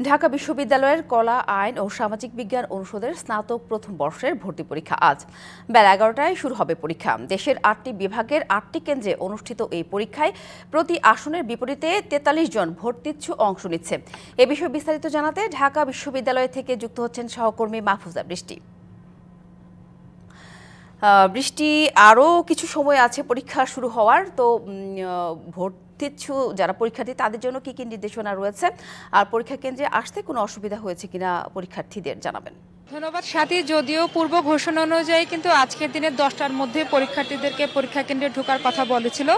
ঢাকা বিশ্ববিদ্যালয়ের কলা, আইন ও সামাজিক বিজ্ঞান অনুষদের স্নাতক প্রথম বর্ষের ভর্তি পরীক্ষা আজ। বেলা এগারোটায় শুরু হবে পরীক্ষা। দেশের আটটি বিভাগের আটটি কেন্দ্রে অনুষ্ঠিত এই পরীক্ষায় প্রতি আসনের বিপরীতে তেতাল্লিশ জন ভর্তিচ্ছু অংশ নিচ্ছে। এ বিষয়ে বিস্তারিত জানাতে ঢাকা বিশ্ববিদ্যালয় থেকে যুক্ত হচ্ছেন সহকর্মী মাহফুজা বৃষ্টি। বৃষ্টি আরও কিছু সময় আছে, পরীক্ষা শুরু হওয়ার। তো ভর্তিচ্ছু যারা পরীক্ষার্থী, তাদের জন্য কি কি নির্দেশনা রয়েছে? আর পরীক্ষা কেন্দ্রে আসতে কোনো অসুবিধা হয়েছে কিনা পরীক্ষার্থীদের জানাবেন। ধন্যবাদ সাথী। যদিও পূর্ব ঘোষণা অনুযায়ী কিন্তু আজকের দিনের দশটার মধ্যে পরীক্ষার্থীদেরকে পরীক্ষা কেন্দ্রে ঢোকার কথা বলেছিল,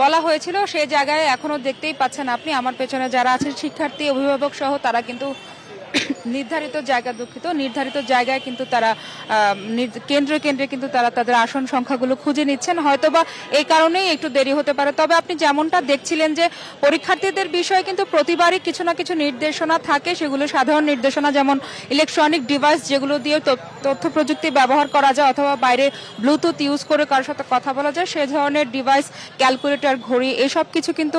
বলা হয়েছিল। সেই জায়গায় এখনও দেখতেই পাচ্ছেন আপনি, আমার পেছনে যারা আছেন শিক্ষার্থী, অভিভাবক সহ, তারা কিন্তু নির্ধারিত জায়গা দুঃখিত, নির্ধারিত জায়গায় কিন্তু তারা কেন্দ্রে কেন্দ্রে কিন্তু তারা তাদের আসন সংখ্যাগুলো খুঁজে নিচ্ছেন। হয়তোবা এই কারণেই একটু দেরি হতে পারে। তবে আপনি যেমনটা দেখছিলেন যে পরীক্ষার্থীদের বিষয়ে কিন্তু প্রতিবারই কিছু না কিছু নির্দেশনা থাকে। সেগুলো সাধারণ নির্দেশনা যেমন ইলেকট্রনিক ডিভাইস যেগুলো দিয়ে তথ্য প্রযুক্তি ব্যবহার করা যায় অথবা বাইরে ব্লুটুথ ইউজ করে কারোর সাথে কথা বলা যায়, সে ধরনের ডিভাইস ক্যালকুলেটর ঘড়ি এসব কিছু কিন্তু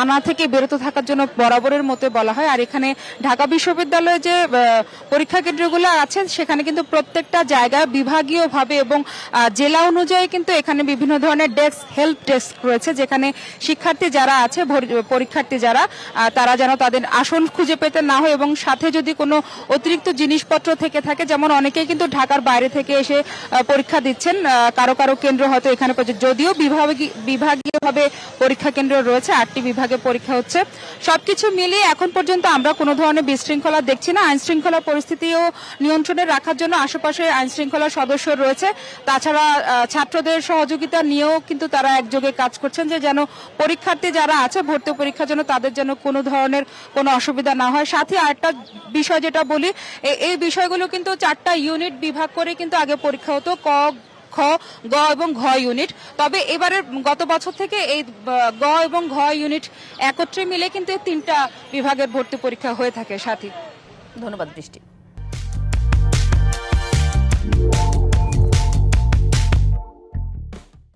আনা থেকে বিরত থাকার জন্য বরাবরের মতো বলা হয়। আর এখানে ঢাকা বিশ্ববিদ্যালয়ে যে পরীক্ষা কেন্দ্রগুলো আছে সেখানে কিন্তু প্রত্যেকটা জায়গায় বিভাগীয়ভাবে এবং জেলা অনুযায়ী কিন্তু এখানে বিভিন্ন ধরনের ডেস্ক, হেল্প ডেস্ক রয়েছে, যেখানে শিক্ষার্থী যারা আছে পরীক্ষার্থী যারা তারা যেন তাদের আসন খুঁজে পেতে না হয় এবং সাথে যদি কোনো অতিরিক্ত জিনিসপত্র থেকে থাকে, যেমন অনেকেই কিন্তু ঢাকার বাইরে থেকে এসে পরীক্ষা দিচ্ছেন কারও কারও কেন্দ্র হয়তো এখানে যদিও বিভাগী- বিভাগীয়ভাবে পরীক্ষা কেন্দ্র রয়েছে, আটটি বিভাগে পরীক্ষা হচ্ছে। সবকিছু মিলিয়ে এখন পর্যন্ত আমরা কোনো ধরনের বিশৃঙ্খলা দেখছি না। আইন শৃঙ্খলা পরিস্থিতিও নিয়ন্ত্রণে রাখার জন্য আশেপাশে আইন শৃঙ্খলা সদস্য রয়েছে। তাছাড়া ছাত্রদের সহযোগিতা নিয়েও কিন্তু তারা একযোগে কাজ করছেন যে যেন পরীক্ষার্থী যারা আছে, ভর্তি পরীক্ষার জন্য তাদের যেন কোনো ধরনের কোনো অসুবিধা না হয়। সাথে আরেকটা বিষয় যেটা বলি এই বিষয়গুলো কিন্তু চারটা ইউনিট বিভাগ করে কিন্তু আগে পরীক্ষা হতো, ক খ গ এবং ঘ ইউনিট। তবে এবারের গত বছর থেকে এই গ এবং ঘ ইউনিট একত্রে মিলে কিন্তু তিনটা বিভাগের ভর্তি পরীক্ষা হয়ে থাকে, সাথী। ধন্যবাদ বৃষ্টি